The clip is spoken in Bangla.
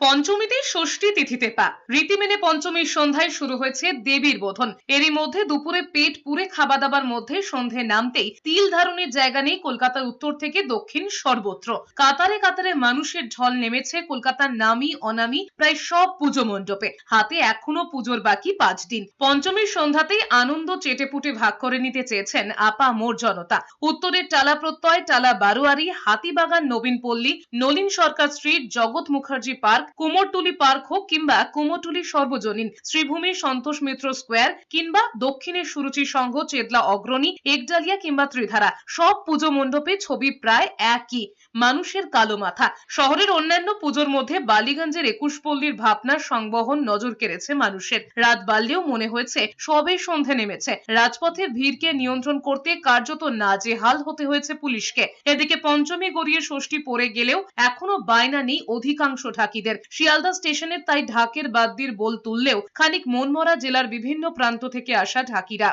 পঞ্চমীতে ষষ্ঠী তিথিতে পা। রীতি মেনে পঞ্চমীর সন্ধ্যায় শুরু হয়েছে দেবীর বোধন। এরই মধ্যে দুপুরে পেট পুরে খাওয়া দাবার মধ্যে সন্ধে নামতেই তিল ধারণের জায়গা নেই কলকাতার উত্তর থেকে দক্ষিণ সর্বত্র। কাতারে কাতারে মানুষের ঢল নেমেছে কলকাতার নামি অনামি প্রায় সব পুজো মণ্ডপে। হাতে এখনও পুজোর বাকি পাঁচ দিন। পঞ্চমীর সন্ধ্যাতেই আনন্দ চেটেপুটে ভাগ করে নিতে চেয়েছেন আপা মোর জনতা। উত্তরের টালা প্রত্যয়, টালা বারোয়ারি, হাতিবাগান নবীন পল্লী নলিন সরকার স্ট্রিট, জগৎ মুখার্জি পার্ক কুমোরটুলি পার্ক হোক কিংবা কুমোরটুলি সর্বজনীন শ্রীভূমি সন্তোষ মিত্র স্কোয়ার কিংবা দক্ষিণের সুরুচি সংঘ, চেতলা অগ্রণী, একডালিয়া কিংবা ত্রিধারা, সব পুজো মণ্ডপে ছবি প্রায় একই। মানুষের কালো মাথা। শহরের অন্যান্য পুজোর মধ্যে বালিগঞ্জের একুশ পল্লীর ভাবনার সংবহন নজর কেড়েছে মানুষের। রাত বাড়লেও মনে হয়েছে, সবে সন্ধে নেমেছে। রাজপথের ভিড়কে নিয়ন্ত্রণ করতে কার্যত নাজেহাল হতে হয়েছে পুলিশকে। এদিকে পঞ্চমী গড়িয়ে ষষ্ঠী পড়ে গেলেও এখনও বায়না নেই অধিকাংশ ঢাকিদের। শিয়ালদা স্টেশনের তাই ঢাকের বাদ্যির বোল তুললেও খানিক মনমরা জেলার বিভিন্ন প্রান্ত থেকে আসা ঢাকিরা।